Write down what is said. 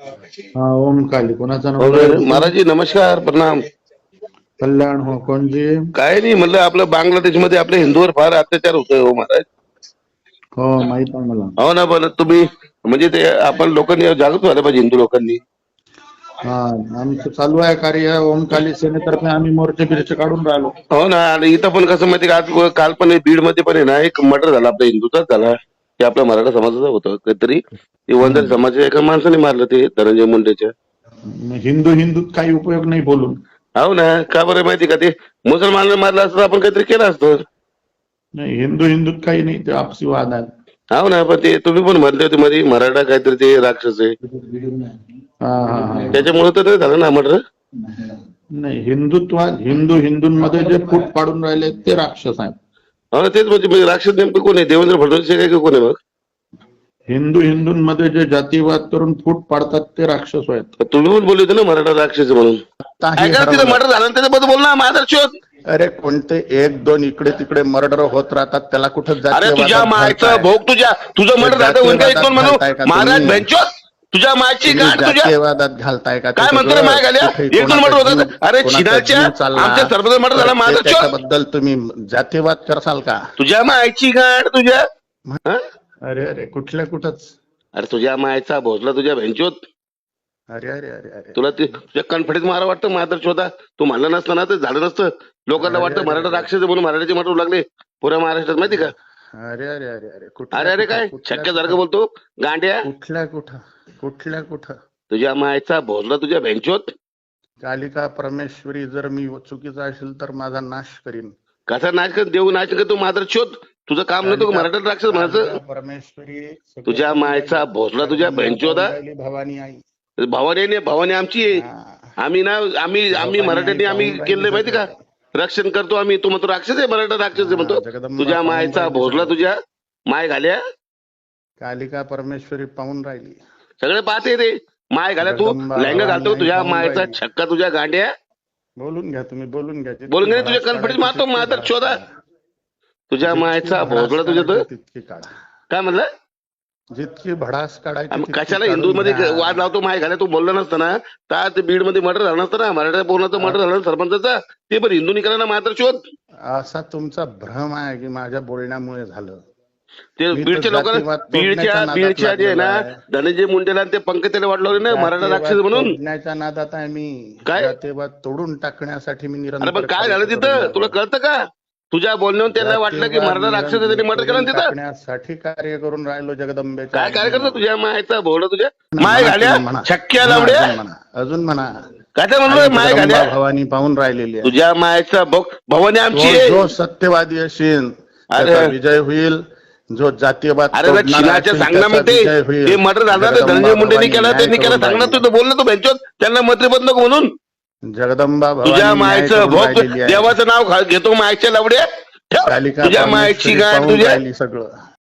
हा ओम काली. कोणाचा नंबर महाराज नमस्कार प्रणाम. कल्याण हो कोणजी? काय नाही म्हणलं आपलं बांगलादेशमध्ये आपल्या हिंदूवर फार अत्याचार होतोय हो महाराज. हो माहीत आहे मला. हो ना पण तुम्ही म्हणजे ते आपण लोकांनी जागृत व्हायला पाहिजे हिंदू लोकांनी. हा आमचं चालू आहे कार्य. ओम काली सेनेतर्फे आम्ही मोर्चे बिर्चे काढून राहिलो. हो ना आणि इथं पण कसं माहिती का आज काल पण बीडमध्ये पण आहे ना एक मर्डर झाला आपल्या हिंदूचाच झाला. ते आपल्या मराठा समाजाचा होतं. काहीतरी ते वंजारी समाजाच्या एका माणसाने मारलं ते धनंजय मुंडेच्या. हिंदू हिंदूत काही उपयोग नाही बोलून. हो ना का बरं माहिती का ते? मुसलमानाने मारलं असतं तर आपण काहीतरी केलं असतं. नाही हिंदू हिंदूत काही नाही ते आपसी वाद आहेत हो ना पण ते तुम्ही पण म्हणले होते मध्ये मराठा काहीतरी ते राक्षस आहे. हा हा हा. त्याच्यामुळे तर ते झालं ना मर्डर? नाही हिंदुत्वात हिंदू हिंदूंमध्ये जे फूट पाडून राहिले ते राक्षस आहेत. हो तेच म्हणजे म्हणजे राक्षस नेमकं कोण आहे? देवेंद्र फडणवीस हे काय का कोण आहे मग? हिंदू हिंदूंमध्ये जे जातीवाद करून फूट पाडतात ते राक्षस आहेत. तुम्ही पण बोलले होते ना मराठा राक्षस आहे म्हणून. आता हे ऐका तिथं. मर्डर झालं ना त्याच्याबद्दल बोल ना माझा शोध. अरे कोणते एक दोन इकडे तिकडे मर्डर होत राहतात त्याला कुठं अरे जातीयवादात तुझ्या मायचं घालताय? भोग तुझ्या तुझं मर्डर झालं म्हणजे एक दोन घालताय का म्हणून महाराज तुम्ही? बेंचोत तुझ्या मायची गाठ तुझ्या घालताय का? काय म्हणतो माय घाल्या? एक दोन मर्डर होतात. अरे चालला, आमच्या सरपंच मर्डर झाला, माझा ते चोर. त्याच्याबद्दल तुम्ही जातीयवाद करसाल का? तुझ्या मायची गाठ तुझ्या हं? अरे अरे कुठल्या कुठंच? अरे तुझ्या मायचा भोसला तुझ्या बेंचोत अरे अरे अरे अरे. तुला ते तुझ्या कन्फिडन्स मारा वाटतं माझा शोधा. तू म्हणलं नसतं ना तर झालं नसतं. लोकांना वाटतं मराठा. राक्षस म्हणून मराठीचे मर्डर लागले पुऱ्या महाराष्ट्रात माहिती का? अरे अरे अरे अरे. अरे अरे काय? कुठल्या शक्य सारखं कुठं- बोलतो. गांड्या. कुठल्या कुठं? कुठल्या कुठं? तुझ्या मायचा भोसला तुझ्या बेंचोत? कालिका परमेश्वरी जर मी चुकीचा असेल तर माझा नाश करीन. कसा नाच कर देऊ नाच कर तू मात्र शोध. तुझं काम नव्हतं का मराठा राक्षस म्हणायचं? परमेश्वरी तुझ्या मायचा भोसला तुझ्या राहिली भवानी आई. भवानी नाही भवानी आमची आहे. आम्ही ना आम्ही आम्ही मराठ्यांनी आम्ही केलं माहिती का? रक्षण करतो आम्ही. तू म्हणतो राक्षस आहे मराठा राक्षस आहे म्हणतो. तुझ्या मायचा भोसला. तुझ्या माय घाल्या? कालिका परमेश्वरी पाहून राहिली. सगळे पाहते ते माय घाल्या तू. लेंगा घालतो तुझ्या मायचा. छक्का तुझ्या गांड्या. बोलून घ्या तुम्ही बोलून घ्या. बोलून घे तुझ्या कॉन्फिडन्स मारतो माझा शोधा. तुझ्या मायचा भोसला तुझ्या काढा. काय म्हणलं? जितकी भडास काढायची कशाला हिंदू मध्ये घ्या. वाद लावतो? माय घाल्या तू बोलला नसतं ना. तर ते बीडमध्ये मर्डर झालं नसतं ना. मराठा बोलण्याचं मर्डर झालं ना सरपंचाचा. ते पण हिंदू करा ना मात्र शोध. असा तुमचा भ्रम आहे की माझ्या बोलण्यामुळे झालं. ते तर बीडच्या लोकांना बीडच्या बीडच्या जे आहे ना. धनंजय मुंडेला ते पंकज वाटलं ना मराठा राक्षस म्हणून. नादात आहे मी. काय? तोडून टाकण्यासाठी मी अरे पण काय झालं कार्य तिथं? तुला कळतं का? तुझ्या बोलण्यावर त्यांना वाटलं की मराठा राक्षस आहे, त्यांनी मर्डर केलं तिथं? टाकण्यासाठी कार्य करून राहिलो जगदंबेच्या काय काय करतो तुझ्या? मायचा भोवडा तुझ्या? माय घाल्या. छक्क्या म्हणा, लावड्या? अजून म्हणा काय ते म्हणलं माय जगदंबा घाल्या? भवानी पाहून राहिलेली तुझ्या मायचा भवानी आमची सत्यवादी असेल विजय होईल. जो जातीयवाद अरे रे, तोडणारा चिनाच्या असेल, सांग ना त्याचा मग ते. ते मर्डर झालं धनंजय मुंडेंनी भवानी केलं त्यांनी केलं करून सांग ना राहिली. तू बोल ना तू बेंचोत त्यांना मंत्रीपद नको म्हणून जगदंबा तुझ्या मायचं भोग. देवाचं नाव घेतो मायच्या लावड्या तुझ्या मायची पाहून तुझ्या सगळं